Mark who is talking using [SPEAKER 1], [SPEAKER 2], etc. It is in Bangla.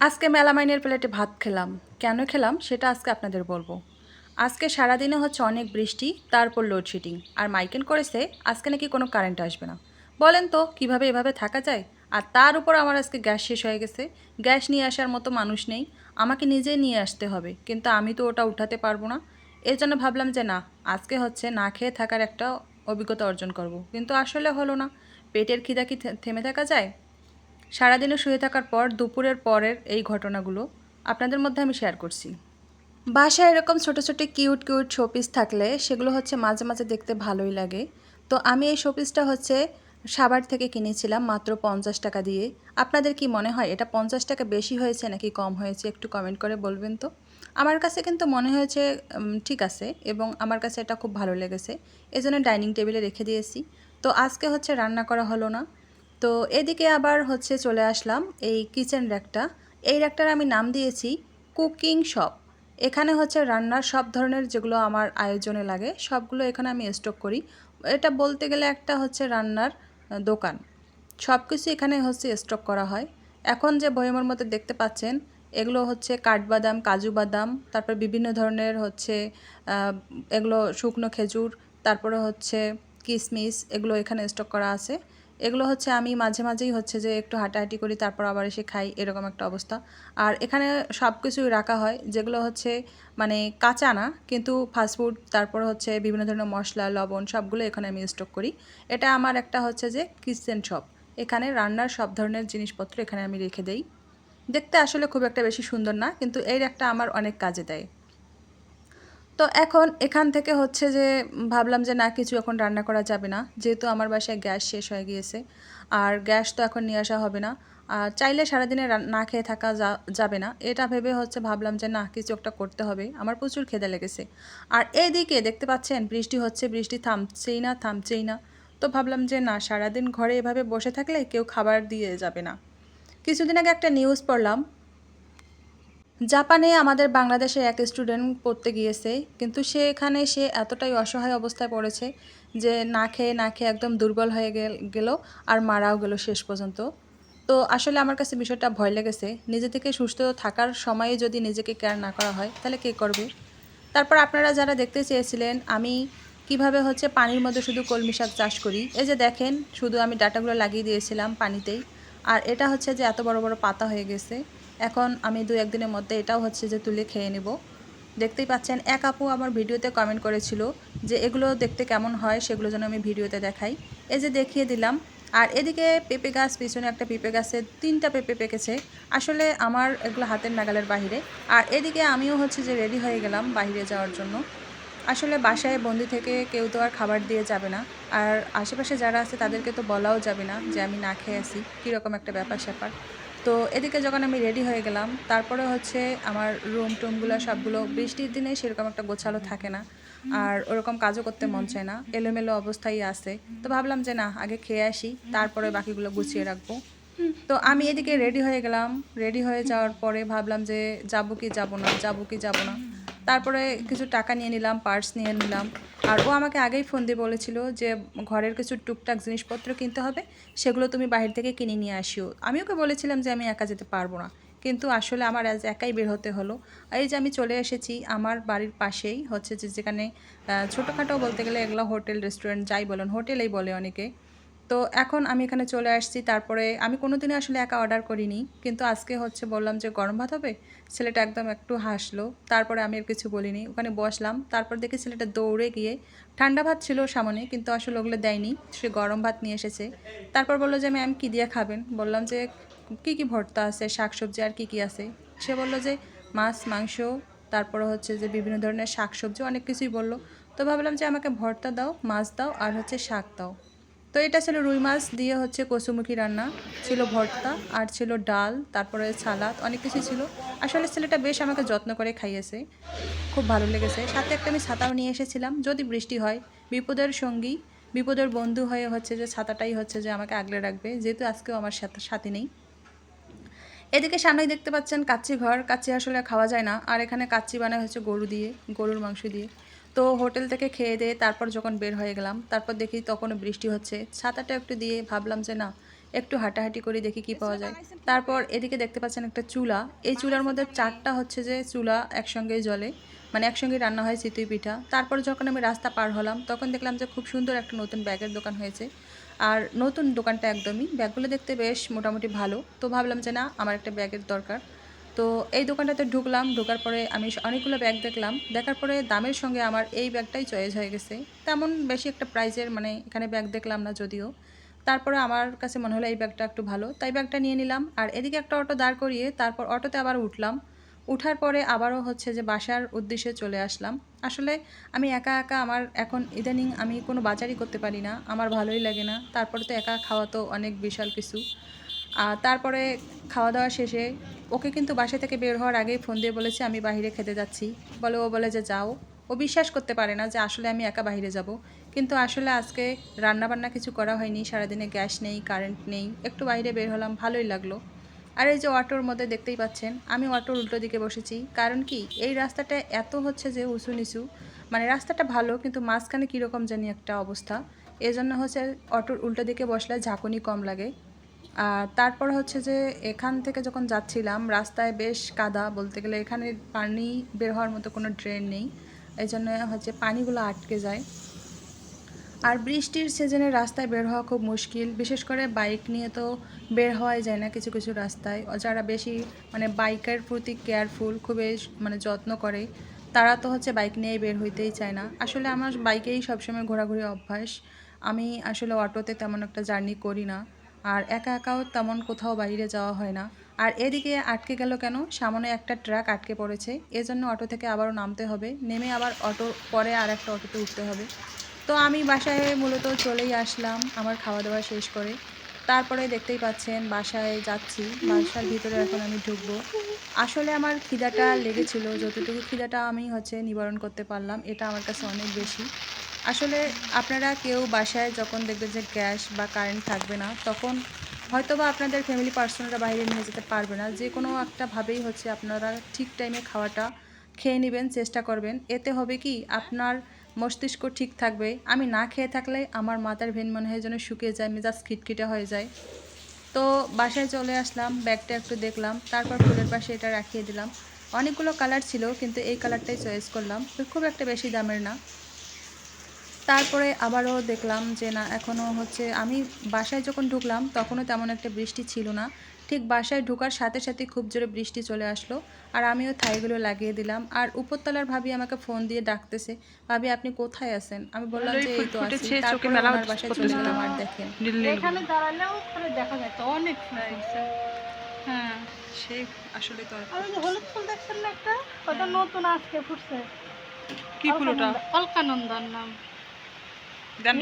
[SPEAKER 1] আজকে মেলামাইনের প্লেটে ভাত খেলাম। কেন খেলাম? সেটা আজকে আপনাদের বলব। আজকে সারাদিনে হচ্ছে অনেক বৃষ্টি, তারপর লোডশেডিং আর মাইকেন করেছে, আজকে নাকি কোনো কারেন্ট আসবে না। বলেন তো, কীভাবে এভাবে থাকা যায়? আর তার উপর আমার আজকে গ্যাস শেষ হয়ে গেছে। গ্যাস নিয়ে আসার মতো মানুষ নেই। আমাকে নিজেই নিয়ে আসতে হবে, কিন্তু আমি তো ওটা উঠাতে পারব না। এর জন্য ভাবলাম যে না, আজকে হচ্ছে না খেয়ে থাকার একটা অভিজ্ঞতা অর্জন করব। কিন্তু আসলে হলো না। পেটের খিদা কি থেমে থাকা যায়? সারাদিনে শুয়ে থাকার পর দুপুরের পরের এই ঘটনাগুলো আপনাদের মধ্যে আমি শেয়ার করছি। বাসায় এরকম ছোটো ছোটো কিউট কিউট শোপিস থাকলে সেগুলো হচ্ছে মাঝে মাঝে দেখতে ভালোই লাগে। তো আমি এই শোপিসটা হচ্ছে সাবার থেকে কিনেছিলাম মাত্র পঞ্চাশ টাকা দিয়ে। আপনাদের কি মনে হয়, এটা পঞ্চাশ টাকা বেশি হয়েছে নাকি কম হয়েছে? একটু কমেন্ট করে বলবেন তো। আমার কাছে কিন্তু মনে হয়েছে ঠিক আছে এবং আমার কাছে এটা খুব ভালো লেগেছে। এই জন্য ডাইনিং টেবিলে রেখে দিয়েছি। তো আজকে হচ্ছে রান্না করা হলো না। তো এদিকে আবার হচ্ছে চলে আসলাম এই কিচেন র্যাকটা। এই র্যাকটার আমি নাম দিয়েছি কুকিং শপ। এখানে হচ্ছে রান্নার সব ধরনের যেগুলো আমার আয়োজনে লাগে, সবগুলো এখানে আমি স্টক করি। এটা বলতে গেলে একটা হচ্ছে রান্নার দোকান। সব কিছু এখানে হচ্ছে স্টক করা হয়। এখন যে বয়মের মধ্যে দেখতে পাচ্ছেন, এগুলো হচ্ছে কাঠবাদাম, কাজু বাদাম, তারপর বিভিন্ন ধরনের হচ্ছে এগুলো শুকনো খেজুর, তারপরে হচ্ছে কিশমিশ এগুলো এখানে স্টক করা আছে। এগুলো হচ্ছে আমি মাঝে মাঝেই হচ্ছে যে একটু হাঁটাহাঁটি করি, তারপর আবার এসে খাই, এরকম একটা অবস্থা। আর এখানে সব কিছুই রাখা হয়, যেগুলো হচ্ছে মানে কাঁচা না, কিন্তু ফাস্টফুড তারপর হচ্ছে বিভিন্ন ধরনের মশলা, লবণ সবগুলো এখানে আমি স্টক করি। এটা আমার একটা হচ্ছে যে কিচেন শপ এখানে রান্নার সব ধরনের জিনিসপত্র এখানে আমি রেখে দেই। দেখতে আসলে খুব একটা বেশি সুন্দর না, কিন্তু এর একটা আমার অনেক কাজে দেয়। তো এখন এখান থেকে হচ্ছে যে ভাবলাম যে না, কিছু এখন রান্না করা যাবে না। যেহেতু আমার বাসায় গ্যাস শেষ হয়ে গিয়েছে, আর গ্যাস তো এখন নিয়ে আসা হবে না। আর চাইলে সারাদিনে না খেয়ে থাকা যাবে না। এটা ভেবে হচ্ছে ভাবলাম যে না, কিছু একটা করতে হবে। আমার প্রচুর খেদে লেগেছে। আর এদিকে দেখতে পাচ্ছেন, বৃষ্টি হচ্ছে, বৃষ্টি থামছেই না থামছেই না। তো ভাবলাম যে না, সারাদিন ঘরে এভাবে বসে থাকলে কেউ খাবার দিয়ে যাবে না। কিছুদিন আগে একটা নিউজ পড়লাম জাপানে আমাদের বাংলাদেশের এক স্টুডেন্ট পড়তে গিয়েছে, কিন্তু সে এখানে সে এতটাই অসহায় অবস্থায় পড়েছে যে না খেয়ে না খেয়ে একদম দুর্বল হয়ে গেল আর মারাও গেল শেষ পর্যন্ত। তো আসলে আমার কাছে বিষয়টা ভয় লেগেছে। নিজে থেকে সুস্থ থাকার সময়ে যদি নিজেকে কেয়ার না করা হয়, তাহলে কে করবে? তারপর আপনারা যারা দেখতে চেয়েছিলেন, আমি কীভাবে হচ্ছে পানির মধ্যে শুধু কলমি শাক চাষ করি? এই যে দেখেন, শুধু আমি ডাটাগুলো লাগিয়ে দিয়েছিলাম পানিতেই। আর এটা হচ্ছে যে এত বড় বড় পাতা হয়ে গেছে। এখন আমি দু একদিনের মধ্যে এটাও হচ্ছে যে তুলে খেয়ে নেব। দেখতেই পাচ্ছেন, এক আপু আমার ভিডিওতে কমেন্ট করেছিল যে এগুলো দেখতে কেমন হয় সেগুলো যেন আমি ভিডিওতে দেখাই। এই যে দেখিয়ে দিলাম, আর এদিকে পেঁপে গাছ, পিছনে একটা পেঁপে গাছে তিনটা পেঁপে পেকেছে। আসলে আমার এগুলো হাতের নাগালের বাইরে আর এদিকে আমিও হচ্ছে যে রেডি হয়ে গেলাম বাইরে যাওয়ার জন্য। আসলে বাসায় বন্দি থেকে কেউ তো আর খাবার দিয়ে যাবে না। আর আশেপাশে যারা আছে তাদেরকে তো বলাও যাবে না যে আমি না খেয়ে আসি কীরকম একটা ব্যাপার স্যাপার তো এদিকে যখন আমি রেডি হয়ে গেলাম, তারপরে হচ্ছে আমার রুম টুমগুলো সবগুলো বৃষ্টির দিনে সেরকম একটা গোছালো থাকে না। আর ওরকম কাজও করতে মন চায় না, এলোমেলো অবস্থায় আছে। তো ভাবলাম যে না, আগে খেয়ে আসি, তারপরে বাকিগুলো গুছিয়ে রাখব। তো আমি এদিকে রেডি হয়ে গেলাম রেডি হয়ে যাওয়ার পরে ভাবলাম যে যাব কি যাব না, যাব কি যাব না। তারপরে কিছু টাকা নিয়ে নিলাম পার্স নিয়ে নিলাম। আর ও আমাকে আগেই ফোন দিয়ে বলেছিল যে, ঘরের কিছু টুকটাক জিনিসপত্র কিনতে হবে, সেগুলো তুমি বাইরে থেকে কিনে নিয়ে আসিও। আমি ওকে বলেছিলাম যে, আমি একা যেতে পারব না। কিন্তু আসলে আমার আজ একাই বের হতে হলো। এই যে আমি চলে এসেছি, আমার বাড়ির পাশেই হচ্ছে যে, যেখানে ছোটোখাটো বলতে গেলে এগুলো হোটেল, রেস্টুরেন্ট যাই বলেন, হোটেলেই বলে অনেকে। তো এখন আমি এখানে চলে আসছি। তারপরে আমি কোনো দিনই আসলে একা অর্ডার করিনি। কিন্তু আজকে হচ্ছে বললাম যে গরম ভাত হবে, ছেলেটা একদম একটু হাসলো। তারপরে আমি আর কিছু বলিনি। ওখানে বসলাম। তারপর দেখি ছেলেটা দৌড়ে গিয়ে ঠান্ডা ভাত ছিল সামনে, কিন্তু আসলে ওগুলো দেয়নি। সে গরম ভাত নিয়ে এসেছে। তারপর বলল যে আমি কী দিয়ে খাবেন? বললাম যে, কী কী ভর্তা আছে, শাকসবজি আর কী কী আছে? সে বলল যে, মাছ, মাংস, তারপরে হচ্ছে যে বিভিন্ন ধরনের শাকসবজি, অনেক কিছুই বলল। তো ভাবলাম যে, আমাকে ভর্তা দাও, মাছ দাও, আর হচ্ছে শাক দাও। তো এটা ছিল রুই মাছ দিয়ে হচ্ছে কচুমুখী রান্না। ছিল ভর্তা, আর ছিল ডাল, তারপরে সালাদ, অনেক কিছু ছিল। আসলে ছেলেটা বেশ আমাকে যত্ন করে খাইয়েছে। খুব ভালো লেগেছে। সাথে একটা আমি ছাতাও নিয়ে এসেছিলাম। যদি বৃষ্টি হয়, বিপদের সঙ্গী, বিপদের বন্ধু হয়ে হচ্ছে যে ছাতাটাই হচ্ছে যে আমাকে আগলে রাখবে। যেহেতু আজকেও আমার সাথে, সাথী নেই। এদিকে সামনেই দেখতে পাচ্ছেন কাচ্চি ঘর। কাচ্চি আসলে খাওয়া যায় না। আর এখানে কাচ্চি বানায় হচ্ছে গরু দিয়ে, গরুর মাংস দিয়ে। তো হোটেল থেকে খেয়ে দিয়ে তারপর যখন বের হয়ে গেলাম, তারপর দেখি তখন বৃষ্টি হচ্ছে। ছাতাটা একটু দিয়ে ভাবলাম যে না, একটু হাঁটাহাঁটি করে দেখি কি পাওয়া যায়। তারপর এদিকে দেখতে পাচ্ছেন একটা চুলা। এই চুলার মধ্যে চারটা হচ্ছে যে চুলা একসঙ্গেই জলে মানে একসঙ্গে রান্না হয় চিতই পিঠা। তারপর যখন আমি রাস্তা পার হলাম, তখন দেখলাম যে খুব সুন্দর একটা নতুন ব্যাগের দোকান হয়েছে। আর নতুন দোকানটা একদমই। ব্যাগগুলো দেখতে বেশ মোটামুটি ভালো। তো ভাবলাম যে না, আমার একটা ব্যাগের দরকার। তো এই দোকানটাতে ঢুকলাম, ঢোকার পরে আমি অনেকগুলো ব্যাগ দেখলাম। দেখার পরে দামের সঙ্গে আমার এই ব্যাগটাই চয়েস হয়ে গেছে। তেমন বেশি একটা প্রাইজের মানে এখানে ব্যাগ দেখলাম না যদিও। তারপরে আমার কাছে মনে হলো এই ব্যাগটা একটু ভালো। তাই ব্যাগটা নিয়ে নিলাম। আর এদিকে একটা অটো দাঁড় করিয়ে তারপর অটোতে আবার উঠলাম। উঠার পরে আবারও হচ্ছে যে বাসার উদ্দেশ্যে চলে আসলাম। আসলে আমি একা একা আমার এখন ইদানিং আমি কোনো বাজারই করতে পারি না। আমার ভালোই লাগে না। তারপরে তো একা খাওয়া তো অনেক বিশাল কিছু। তারপরে খাওয়া দাওয়া শেষে ওকে কিন্তু বাসা থেকে বের হওয়ার আগেই ফোন দিয়ে বলেছে, আমি বাইরে খেতে যাচ্ছি। বলে, ও বলে যে, যাও। ও বিশ্বাস করতে পারে না যে, আসলে আমি একা বাইরে যাব। কিন্তু আসলে আজকে রান্নাবান্না কিছু করা হয়নি, সারাদিনে গ্যাস নেই, কারেন্ট নেই, একটু বাইরে বের হলাম, ভালোই লাগল। আর এই যে অটোর মধ্যে দেখতেই পাচ্ছেন, আমি অটোর উল্টো দিকে বসেছি, কারণ কি, এই রাস্তাটা এত হচ্ছে যে উঁচু নিচু মানে রাস্তাটা ভালো, কিন্তু মাঝখানে কীরকম জানি একটা অবস্থা। এই জন্য হচ্ছে অটোর উল্টো দিকে বসলে ঝাঁকুনি কম লাগে। আর তারপর হচ্ছে যে এখান থেকে যখন যাচ্ছিলাম, রাস্তায় বেশ কাদা বলতে গেলে এখানে পানি বের হওয়ার মতো কোনো ড্রেন নেই। এই জন্য হচ্ছে পানিগুলো আটকে যায়। আর বৃষ্টির সিজনে রাস্তায় বের হওয়া খুব মুশকিল। বিশেষ করে বাইক নিয়ে তো বের হওয়াই যায় না কিছু কিছু রাস্তায়। যারা বেশি মানে বাইকের প্রতি কেয়ারফুল খুবই মানে যত্ন করে, তারা তো হচ্ছে বাইক নিয়েই বের হইতেই চায় না। আসলে আমার বাইকেই সবসময় ঘোরাঘুরি অভ্যাস। আমি আসলে অটোতে তেমন একটা জার্নি করি না। আর একা একাও তেমন কোথাও বাইরে যাওয়া হয় না। আর এদিকে আটকে গেল কেন? সামনে একটা ট্রাক আটকে পড়েছে। এজন্য অটো থেকে আবারও নামতে হবে। নেমে আবার অটো, পরে আর একটা অটোতে উঠতে হবে। তো আমি বাসায় মূলত চলেই আসলাম আমার খাওয়া দাওয়া শেষ করে। তারপরে দেখতেই পাচ্ছেন বাসায় যাচ্ছি। বাসার ভিতরে এখন আমি ঢুকবো। আসলে আমার খিদাটা লেগেছিল। যতটুকু খিদাটা আমি হচ্ছে নিবারণ করতে পারলাম, এটা আমার কাছে অনেক বেশি। আসলে আপনারা কেউ বাসায় যখন দেখবেন যে গ্যাস বা কারেন্ট থাকবে না, তখন হয়তো বা আপনাদের ফ্যামিলি পার্সনরা বাইরে নিয়ে যেতে পারবে না। যে কোনো একটা ভাবেই হচ্ছে আপনারা ঠিক টাইমে খাওয়াটা খেয়ে নেবেন, চেষ্টা করবেন। এতে হবে কি, আপনার মস্তিষ্ক ঠিক থাকবে। আমি না খেয়ে থাকলে আমার মাথার ভেন মনে হয় যেন শুকিয়ে যায়, মেজাজ খিটখিটে হয়ে যায়। তো বাসায় চলে আসলাম ব্যাগটা একটু দেখলাম, তারপর ফুলের পাশে এটা রাখিয়ে দিলাম। অনেকগুলো কালার ছিল, কিন্তু এই কালারটাই চয়েস করলাম। খুব একটা বেশি দামের না। তারপরে আবারও দেখলাম যে না এখনও হচ্ছে আমি বাসায় যখন ঢুকলাম তখনও তেমন একটা বৃষ্টি ছিল না। ঠিক বাসায় ঢোকার সাথে সাথে খুব জোরে বৃষ্টি চলে আসলো আর আমিও থাইগুলো লাগিয়ে দিলাম। আর উপরতলার ভাবি আমাকে ফোন দিয়ে ডাকতেছে ভাবি আপনি কোথায় আছেন? আমি বললাম যে এই তো আছি। তারপরে আমার বাসায় চলে গেলাম আর দেখেন।
[SPEAKER 2] এখানে দাঁড়ালেও ওখানে দেখা যায় তো অনেক ফুল হ্যাঁ
[SPEAKER 1] সে আসলে তো
[SPEAKER 2] আর হলুদ ফুল দেখছেন না একটা? ওটা নতুন আজকে ফুটছে।
[SPEAKER 1] কি ফুল ওটা?
[SPEAKER 2] অলকানন্দন নাম।
[SPEAKER 1] দেন